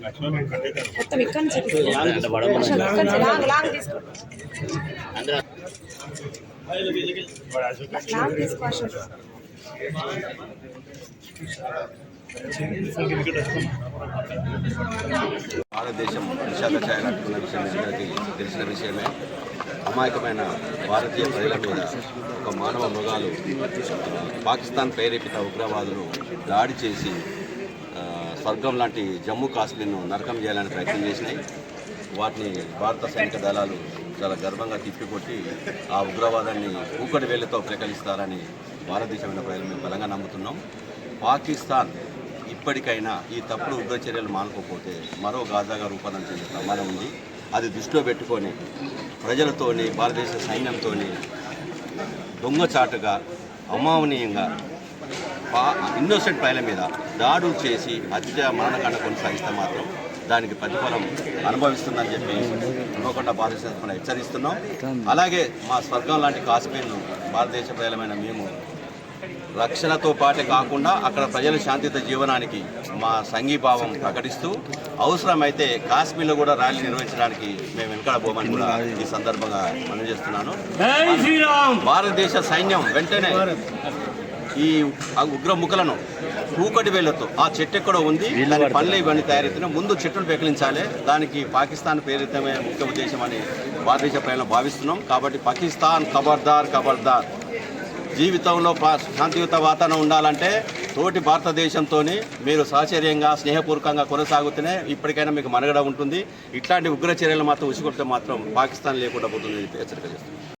మొత్తం ఇక్కడ భారతదేశం విశాఖ ఛాయలాంటున్న విషయం అందరికీ తెలిసిన విషయమే. అమాయకమైన భారతీయ ప్రజల మీద ఒక మానవ మృగాలు పాకిస్తాన్ ప్రేరేపిత ఉగ్రవాదులు దాడి చేసి స్వర్గం లాంటి జమ్మూ కాశ్మీర్ను నరకం చేయాలని ప్రయత్నం చేసినాయి. వాటిని భారత సైనిక దళాలు చాలా గర్వంగా తిప్పికొట్టి ఆ ఉగ్రవాదాన్ని ఊకటి వేళ్ళతో ప్రకటిస్తారని భారతదేశమైన ప్రజలు మేము బలంగా నమ్ముతున్నాం. పాకిస్తాన్ ఇప్పటికైనా ఈ తప్పుడు ఉగ్ర చర్యలు మానుకోకపోతే మరో గాజాగా రూపాంతరం చెందే ప్రమాదం ఉంది. అది దృష్టిలో పెట్టుకొని ప్రజలతోని భారతదేశ సైన్యంతోని దొంగచాటుగా అమావనీయంగా ఇన్నోసెంట్ ప్రజల మీద దాడులు చేసి హత్య మరణకాండ కొనసాగిస్తే మాత్రం దానికి ప్రతిఫలం అనుభవిస్తుందని చెప్పి అనుకోకుండా భారతదేశం హెచ్చరిస్తున్నాం. అలాగే మా స్వర్గం లాంటి కాశ్మీర్ను భారతదేశ ప్రజలమైన మేము రక్షణతో పాటే కాకుండా అక్కడ ప్రజల శాంతియుత జీవనానికి మా సంఘీభావం ప్రకటిస్తూ అవసరమైతే కాశ్మీర్లో కూడా ర్యాలీ నిర్వహించడానికి మేము వెనకాడ పోమని కూడా ఈ సందర్భంగా మనం చేస్తున్నాను. భారతదేశ సైన్యం వెంటనే ఈ ఉగ్ర ముఖలను కూకటి వేళ్ళతో ఆ చెట్టు ఎక్కడో ఉంది. దాని పనులు ఇవన్నీ తయారైతున్నాయి ముందు చెట్టును పెకిలించాలి. దానికి పాకిస్తాన్ ప్రేరితమే ముఖ్య ఉద్దేశం అని భారతదేశ ప్రజలను భావిస్తున్నాం. కాబట్టి పాకిస్తాన్ ఖబర్దార్ ఖబర్దార్ జీవితంలో పా- శాంతియుత వాతావరణం ఉండాలంటే తోటి భారతదేశంతో మీరు సహచర్యంగా స్నేహపూర్వకంగా కొనసాగుతూనే ఇప్పటికైనా మీకు మనగడ ఉంటుంది. ఇట్లాంటి ఉగ్ర చర్యలు మాత్రం ఉసిగొడితే మాత్రం పాకిస్తాన్ లేకుండా పోతుంది హెచ్చరిక చేస్తుంది